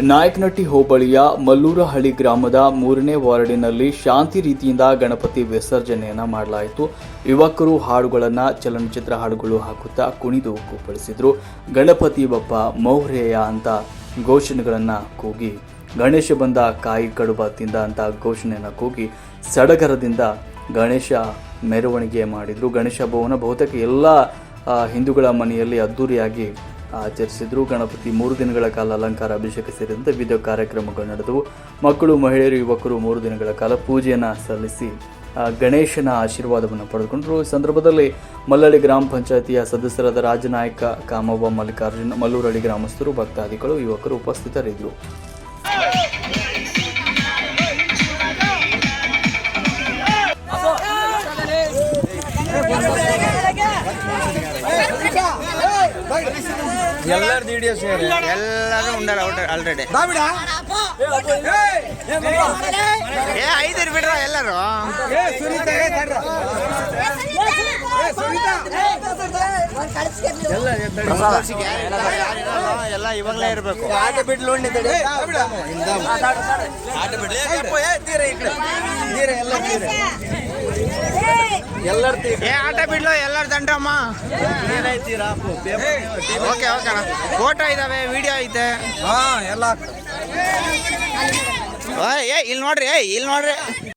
ನಾಯಕನಟ್ಟಿ ಹೋಬಳಿಯ ಮಲ್ಲೂರಹಳ್ಳಿ ಗ್ರಾಮದ ಮೂರನೇ ವಾರ್ಡಿನಲ್ಲಿ ಶಾಂತಿ ರೀತಿಯಿಂದ ಗಣಪತಿ ವಿಸರ್ಜನೆಯನ್ನು ಮಾಡಲಾಯಿತು. ಯುವಕರು ಹಾಡುಗಳನ್ನು, ಚಲನಚಿತ್ರ ಹಾಡುಗಳು ಹಾಕುತ್ತಾ ಕುಣಿದು ಕೂಪಡಿಸಿದರು ಗಣಪತಿ ಬಪ್ಪ ಮೌರ್ಯಯ ಅಂತ ಘೋಷಣೆಗಳನ್ನು ಕೂಗಿ, ಗಣೇಶ ಬಂದ ಕಾಯಿ ಕಡುಬ ತಿಂದ ಅಂತ ಘೋಷಣೆಯನ್ನು ಕೂಗಿ ಸಡಗರದಿಂದ ಗಣೇಶ ಮೆರವಣಿಗೆ ಮಾಡಿದರು. ಗಣೇಶ ಭವನ ಬಹುತೇಕ ಎಲ್ಲ ಹಿಂದೂಗಳ ಮನೆಯಲ್ಲಿ ಅದ್ದೂರಿಯಾಗಿ ಆಚರಿಸಿದ್ರು. ಗಣಪತಿ ಮೂರು ದಿನಗಳ ಕಾಲ ಅಲಂಕಾರ, ಅಭಿಷೇಕ ಸೇರಿದಂತೆ ವಿವಿಧ ಕಾರ್ಯಕ್ರಮಗಳು ನಡೆದವು. ಮಕ್ಕಳು, ಮಹಿಳೆಯರು, ಯುವಕರು ಮೂರು ದಿನಗಳ ಕಾಲ ಪೂಜೆಯನ್ನು ಸಲ್ಲಿಸಿ ಗಣೇಶನ ಆಶೀರ್ವಾದವನ್ನು ಪಡೆದುಕೊಂಡರು. ಈ ಸಂದರ್ಭದಲ್ಲಿ ಮಲ್ಲಳ್ಳಿ ಗ್ರಾಮ ಪಂಚಾಯತಿಯ ಸದಸ್ಯರಾದ ರಾಜನಾಯಕ ಕಾಮವ್ವ ಮಲ್ಲಿಕಾರ್ಜುನ್, ಮಲ್ಲೂರಳ್ಳಿ ಗ್ರಾಮಸ್ಥರು, ಭಕ್ತಾದಿಗಳು, ಯುವಕರು ಉಪಸ್ಥಿತರಿದ್ದರು. ಎಲ್ಲರದ್ದು ವಿಡಿಯೋ ಶೇರ್ ಎಲ್ಲರೂ ಉಂಡಾರ ಆಲ್ರೆಡಿ ಏ ಐದಿರ್ ಬಿಡ್ರ ಎಲ್ಲರೂ ಎಲ್ಲ ಇವಾಗಲೇ ಇರಬೇಕು ಆಟ ಬಿಡ್ಲು ಎಲ್ಲರೂ ಏ ಆಟ ಬಿಡ್ಲು ಎಲ್ಲರ ದಂಡ್ರಮ್ಮ ಓಕೆ ಓಕೆ ಫೋಟೋ ಇದಾವೆ ವಿಡಿಯೋ ಐತೆ. ಹಾ ಎಲ್ಲ ಏ ಇಲ್ಲಿ ನೋಡ್ರಿ ಏ ಇಲ್ಲಿ ನೋಡ್ರಿ.